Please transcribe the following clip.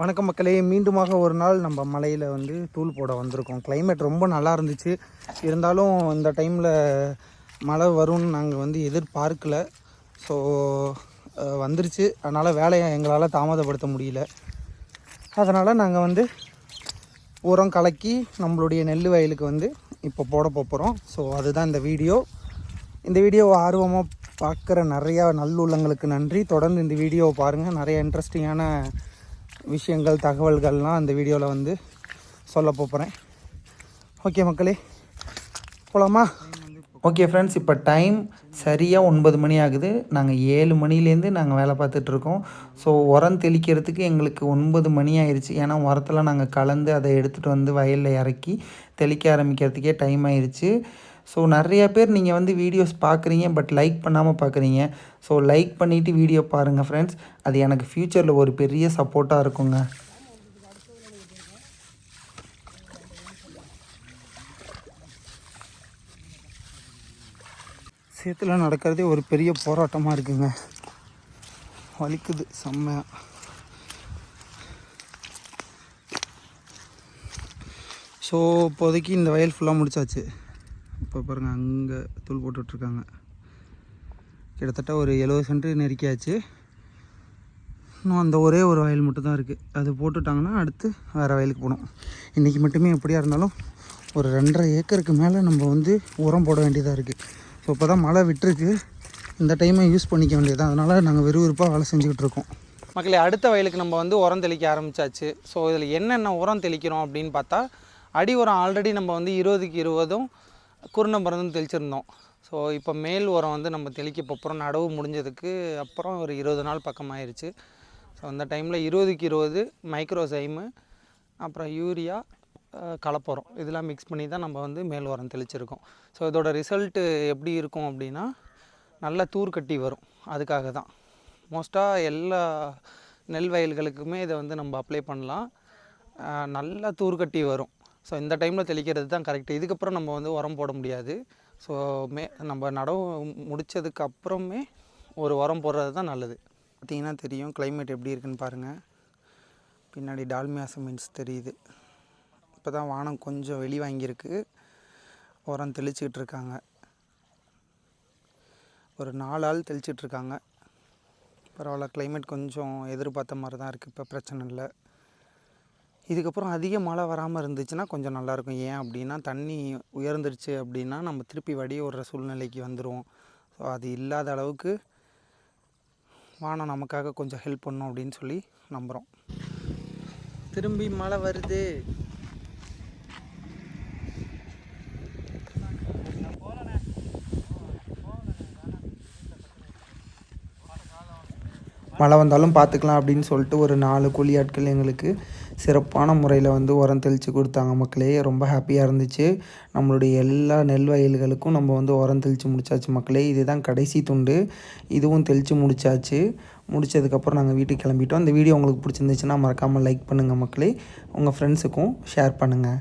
வணக்கம் மக்களே. மீண்டுமாக ஒரு நாள் நம்ம மலையில் வந்து தூள் போட வந்திருக்கோம். கிளைமேட் ரொம்ப நல்லா இருந்துச்சு. இருந்தாலும் இந்த டைமில் மழை வரும்னு நாங்கள் வந்து எதிர்பார்க்கல. ஸோ வந்துருச்சு. அதனால் வேலையை எங்களால் தாமதப்படுத்த முடியல. அதனால் நாங்கள் வந்து உரம் கலக்கி நம்மளுடைய நெல் வயலுக்கு வந்து இப்போ போட போகிறோம் ஸோ அதுதான் இந்த வீடியோ. இந்த வீடியோவை ஆர்வமாக பார்க்குற நிறையா நல்லுள்ளங்களுக்கு நன்றி. தொடர்ந்து இந்த வீடியோவை பாருங்கள் நிறைய இன்ட்ரெஸ்டிங்கான விஷயங்கள் தகவல்கள்லாம் அந்த வீடியோவில் வந்து சொல்ல போகிறேன் ஓகே மக்களே போகலாமா ஓகே ஃப்ரெண்ட்ஸ் இப்போ டைம் சரியாக ஒன்பது மணி ஆகுது. நாங்கள் ஏழு மணிலேருந்து நாங்கள் வேலை பார்த்துட்ருக்கோம் ஸோ உரம் தெளிக்கிறதுக்கு எங்களுக்கு ஒன்பது மணி ஆயிடுச்சு ஏன்னா உரத்தில் நாங்கள் கலந்து அதை எடுத்துகிட்டு வந்து வயலில் இறக்கி தெளிக்க ஆரம்பிக்கிறதுக்கே டைம் ஆயிடுச்சு ஸோ நிறைய பேர் நீங்கள் வந்து வீடியோஸ் பார்க்குறீங்க பட் லைக் பண்ணாமல் பார்க்குறீங்க. ஸோ லைக் பண்ணிவிட்டு வீடியோ பாருங்கள் ஃப்ரெண்ட்ஸ் அது எனக்கு ஃப்யூச்சரில் ஒரு பெரிய சப்போர்ட்டாக இருக்குங்க. சேத்துல நடக்கிறதே ஒரு பெரிய போராட்டமாக இருக்குங்க. வலிக்குது செம்மையாக ஸோ இப்போதைக்கு இந்த வயல் ஃபுல்லாக முடிச்சாச்சு. இப்போ பாருங்கள் அங்கே தூள் போட்டுட்ருக்காங்க. கிட்டத்தட்ட ஒரு எழுபது சென்ட் நெருக்கியாச்சு. இன்னும் அந்த ஒரே ஒரு வயல் மட்டும்தான் இருக்குது அது போட்டுட்டாங்கன்னா அடுத்து வேறு வயலுக்கு போகணும். இன்றைக்கி மட்டுமே எப்படியா இருந்தாலும் ஒரு ரெண்டரை ஏக்கருக்கு மேலே நம்ம வந்து உரம் போட வேண்டியதாக இருக்குது ஸோ இப்போ தான் மழை விட்டுருக்கு. இந்த டைமை யூஸ் பண்ணிக்க வேண்டியது அதனால் நாங்கள் விறுவிறுப்பாக வேலை செஞ்சுக்கிட்டு இருக்கோம். மக்களே அடுத்த வயலுக்கு நம்ம வந்து உரம் தெளிக்க ஆரம்பிச்சாச்சு. ஸோ இதில் என்னென்ன உரம் தெளிக்கிறோம் அப்படின்னு பார்த்தா அடி உரம் ஆல்ரெடி நம்ம வந்து இருபதுக்கு இருபதும் குருணை மருந்து தெளிச்சிருந்தோம். ஸோ இப்போ மேல் உரம் வந்து நம்ம தெளிக்க போகிறோம் நடவு முடிஞ்சதுக்கு அப்புறம் ஒரு இருபது நாள் பக்கம் ஆயிடுச்சு ஸோ அந்த டைமில் இருபதுக்கு இருபது மைக்ரோசைமு அப்புறம் யூரியா கலப்புறம். இதெல்லாம் மிக்ஸ் பண்ணி தான் நம்ம வந்து மேல் உரம் தெளிச்சிருக்கோம். ஸோ இதோட ரிசல்ட்டு எப்படி இருக்கும் அப்படின்னா நல்ல தூர் கட்டி வரும். அதுக்காக தான். மோஸ்ட்டாக எல்லா நெல் வயல்களுக்குமே இதை வந்து நம்ம அப்ளை பண்ணலாம். நல்லா தூர் கட்டி வரும். ஸோ இந்த டைமில் தெளிக்கிறது தான் கரெக்டு இதுக்கப்புறம் நம்ம வந்து உரம் போட முடியாது. ஸோ மே நம்ம நடவு முடித்ததுக்கு அப்புறமே ஒரு உரம் போடுறது தான் நல்லது. பார்த்தீங்கன்னா தெரியும் கிளைமேட் எப்படி இருக்குன்னு பாருங்கள் பின்னாடி டால்மியா சிமெண்ட்ஸ் தெரியுது. இப்போ தான் வானம் கொஞ்சம் வெளி வாங்கியிருக்கு. உரம் தெளிச்சிக்கிட்டு இருக்காங்க. ஒரு நாலு ஆள் தெளிச்சிட்ருக்காங்க பரவாயில்ல கிளைமேட் கொஞ்சம் எதிர்பார்த்த மாதிரி தான் இருக்குது இப்போ பிரச்சனை இல்லை. இதுக்கப்புறம் அதிக மழை வராமல் இருந்துச்சுன்னா கொஞ்சம் நல்லாயிருக்கும். ஏன் அப்படின்னா தண்ணி உயர்ந்துருச்சு அப்படின்னா நம்ம திருப்பி வடி ஓடுற சூழ்நிலைக்கு வந்துடுவோம் ஸோ அது இல்லாத அளவுக்கு வானம் நமக்காக கொஞ்சம் ஹெல்ப் பண்ணும் அப்படின்னு சொல்லி நம்புகிறோம் திரும்பி மழை வருது. மழை வந்தாலும் பார்த்துக்கலாம் அப்படின்னு சொல்லிட்டு ஒரு நாலு கூலி ஆட்கள் எங்களுக்கு சிறப்பான முறையில் வந்து உரம் தெளித்து கொடுத்தாங்க மக்களே. ரொம்ப ஹாப்பியாக இருந்துச்சு. நம்மளுடைய எல்லா நெல் வயல்களுக்கும் நம்ம வந்து உரம் தெளித்து முடிச்சாச்சு மக்களே. இதுதான் கடைசி துண்டு. இதுவும் தெளித்து முடிச்சாச்சு. முடிச்சதுக்கப்புறம் நாங்கள் வீட்டுக்கு கிளம்பிட்டோம். இந்த வீடியோ உங்களுக்கு பிடிச்சிருந்துச்சுன்னா மறக்காமல் லைக் பண்ணுங்கள் மக்களே. உங்கள் ஃப்ரெண்ட்ஸுக்கும் ஷேர் பண்ணுங்கள்